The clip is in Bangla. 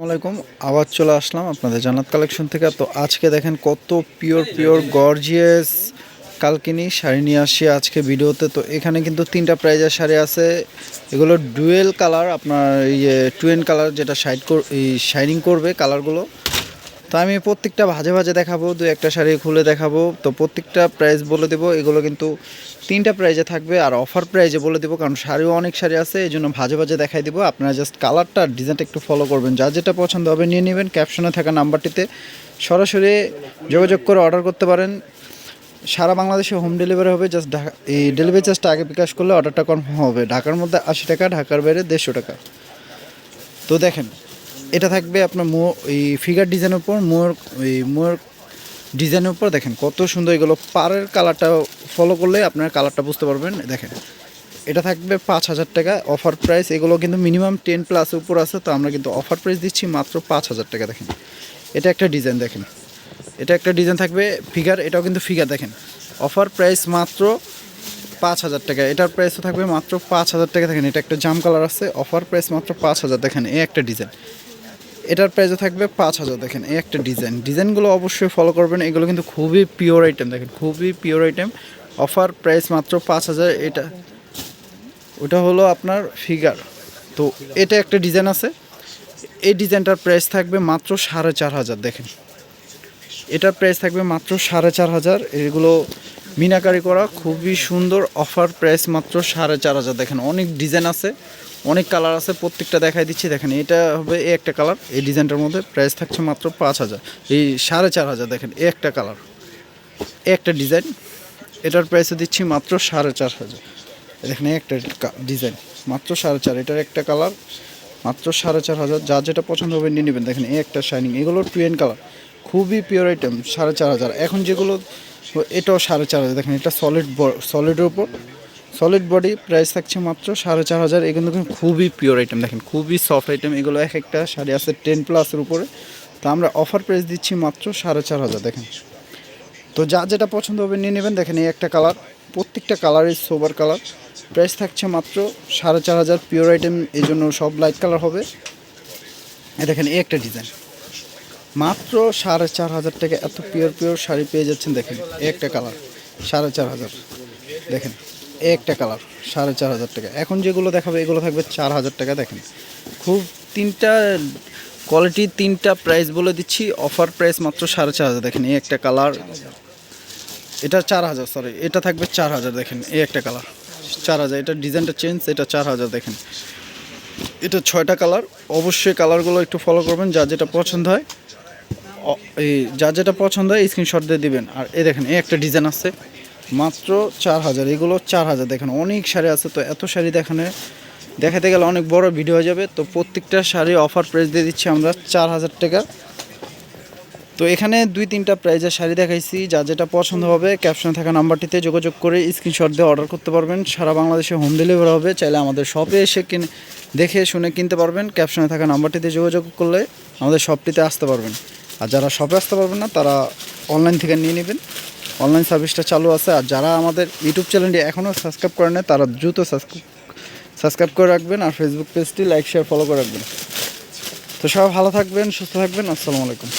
আসসালামাইকুম আবার চলে আসলাম আপনাদের জান্নাত কালেকশন থেকে। তো আজকে দেখেন কত pure pure gorgeous Kalkini sari নিয়ে আসি আজকে ভিডিওতে। তো এখানে কিন্তু তিনটা প্রাইজের শাড়ি আছে। এগুলো ডুয়েল কালার আপনার ইয়ে টুয়েন কালার যেটা শাইড শাইনিং করবে কালারগুলো আমি প্রত্যেকটা ভাজে ভাজে দেখাবো দু একটা শাড়ি খুলে দেখাবো। তো প্রত্যেকটা প্রাইস বলে দেবো, এগুলো কিন্তু তিনটা প্রাইজে থাকবে আর অফার প্রাইজে বলে দেবো, কারণ শাড়িও অনেক শাড়ি আছে এই জন্য ভাজে ভাজে দেখাই দেবো। আপনারা জাস্ট কালারটা ডিজাইনটা একটু ফলো করবেন। যা যেটা পছন্দ হবে নিয়ে নেবেন ক্যাপশনে থাকা নাম্বারটিতে সরাসরি যোগাযোগ করে অর্ডার করতে পারেন। সারা বাংলাদেশে হোম ডেলিভারি হবে জাস্ট ঢাকা এই ডেলিভারি চার্জটা আগে বিকাশ করলে অর্ডারটা কনফার্ম হবে। ঢাকার মধ্যে আশি টাকা, ঢাকার বাইরে দেড়শো টাকা। তো দেখেন এটা থাকবে আপনার মো এই ফিগার ডিজাইনের উপর, মোর এই মোর ডিজাইনের উপর দেখেন কত সুন্দর এগুলো। পাড়ের কালারটা ফলো করলে আপনার কালারটা বুঝতে পারবেন। দেখেন, এটা থাকবে পাঁচ হাজার টাকা অফার প্রাইস এগুলো কিন্তু মিনিমাম টেন প্লাস উপর আছে, তো আমরা কিন্তু অফার প্রাইস দিচ্ছি মাত্র পাঁচ হাজার টাকা, দেখেন। এটা একটা ডিজাইন দেখেন। এটা একটা ডিজাইন থাকবে ফিগার এটাও কিন্তু ফিগার দেখেন। অফার প্রাইস মাত্র পাঁচ হাজার টাকা। এটার প্রাইসও থাকবে মাত্র পাঁচ হাজার টাকা, দেখেন। এটা একটা জাম কালার আছে অফার প্রাইস মাত্র পাঁচ হাজার, দেখেন এই একটা ডিজাইন এটার প্রাইসও থাকবে পাঁচ হাজার। দেখেন, এই একটা ডিজাইন ডিজাইনগুলো অবশ্যই ফলো করবেন। এগুলো কিন্তু খুবই পিওর আইটেম দেখেন, খুবই পিওর আইটেম অফার প্রাইস মাত্র পাঁচ হাজার। এটা, ওটা হলো আপনার ফিগার তো এটা একটা ডিজাইন আছে। এই ডিজাইনটার প্রাইস থাকবে মাত্র সাড়ে চার হাজার। দেখেন, এটার প্রাইস থাকবে মাত্র সাড়ে চার হাজার। এগুলো মিনাকারি করা, খুবই সুন্দর অফার প্রাইস মাত্র সাড়ে চার হাজার। দেখেন, অনেক ডিজাইন আছে, অনেক কালার আছে, প্রত্যেকটা দেখাই দিচ্ছি। দেখেন, এটা হবে এই একটা কালার এই ডিজাইনটার মধ্যে প্রাইস থাকছে মাত্র পাঁচ হাজার। এই সাড়ে চার হাজার, দেখেন এই একটা কালার একটা ডিজাইন এটার প্রাইসে দিচ্ছি মাত্র সাড়ে চার হাজার। দেখেন একটা ডিজাইন মাত্র সাড়ে চার, এটার একটা কালার মাত্র সাড়ে চার হাজার। যা যেটা পছন্দ হবে নিয়ে নেবেন। দেখেন এই একটা শাইনিং এগুলো টুয়েন কালার খুবই পিওর আইটেম সাড়ে চার হাজার। এখন যেগুলো এটাও সাড়ে চার হাজার। দেখেন, এটা সলিড সলিডের উপর। সলিড বডি প্রাইস থাকছে মাত্র সাড়ে চার হাজার। এগুলো কিন্তু খুবই পিওর আইটেম দেখেন, খুবই সফট আইটেম এগুলো এক একটা শাড়ি আছে টেন প্লাসের উপরে। তো আমরা অফার প্রাইস দিচ্ছি মাত্র সাড়ে চার হাজার, দেখেন। তো যা যেটা পছন্দ হবে নিয়ে নেবেন। দেখেন, এই একটা কালার প্রত্যেকটা কালারই সোবার কালার প্রাইস থাকছে মাত্র সাড়ে চার হাজার। পিওর আইটেম এই জন্য সব লাইট কালার হবে। দেখেন, এই একটা ডিজাইন মাত্র সাড়ে চার হাজার টাকা এত পিওর পিওর শাড়ি পেয়ে যাচ্ছেন, দেখেন, একটা কালার সাড়ে চার হাজার। দেখেন, একটা কালার সাড়ে চার হাজার টাকা। এখন যেগুলো দেখাবে, এগুলো থাকবে চার হাজার টাকা, দেখেন। খুব তিনটা কোয়ালিটি তিনটা প্রাইস বলে দিচ্ছি অফার প্রাইস মাত্র সাড়ে চার হাজার। দেখেন, এই একটা কালার এটা চার হাজার সরি এটা থাকবে চার হাজার, দেখেন, এই একটা কালার চার হাজার। এটা ডিজাইনটা চেঞ্জ এটা চার হাজার, দেখেন। এটা ছয়টা কালার অবশ্যই কালারগুলো একটু ফলো করবেন যা যেটা পছন্দ হয়। যা যেটা পছন্দ হয় স্ক্রিনশট দিয়ে দিবেন। আর এই দেখেন, এই একটা ডিজাইন আছে। মাত্র চার হাজার, এগুলো চার হাজার। দেখেন, অনেক শাড়ি আছে। তো এত শাড়ি দেখানে, দেখাতে গেলে অনেক বড় ভিডিও হয়ে যাবে। তো প্রত্যেকটা শাড়ি অফার প্রাইস দিয়ে দিচ্ছি আমরা চার হাজার টাকা। তো এখানে দুই, তিনটা প্রাইজের শাড়ি দেখাইছি। যা যেটা পছন্দ হবে ক্যাপশনে থাকা নাম্বারটিতে যোগাযোগ করে স্ক্রিনশট দিয়ে অর্ডার করতে পারবেন। সারা বাংলাদেশে হোম ডেলিভারি হবে। চাইলে আমাদের শপে এসে কিনে, দেখে শুনে কিনতে পারবেন। ক্যাপশনে থাকা নাম্বারটিতে যোগাযোগ করলে আমাদের শপটিতে আসতে পারবেন। আর যারা শপে আসতে পারবেন না, তারা অনলাইন থেকে নিয়ে নেবেন। অনলাইন সার্ভিসটা চালু আছে, আর যারা আমাদের ইউটিউব চ্যানেলটি এখনও সাবস্ক্রাইব করে নেয় তারা দ্রুত সাবস্ক্রাইব সাবস্ক্রাইব করে রাখবেন, আর ফেসবুক পেজটি লাইক শেয়ার ফলো করে রাখবেন। তো সবাই ভালো থাকবেন, সুস্থ থাকবেন, আসসালামু আলাইকুম।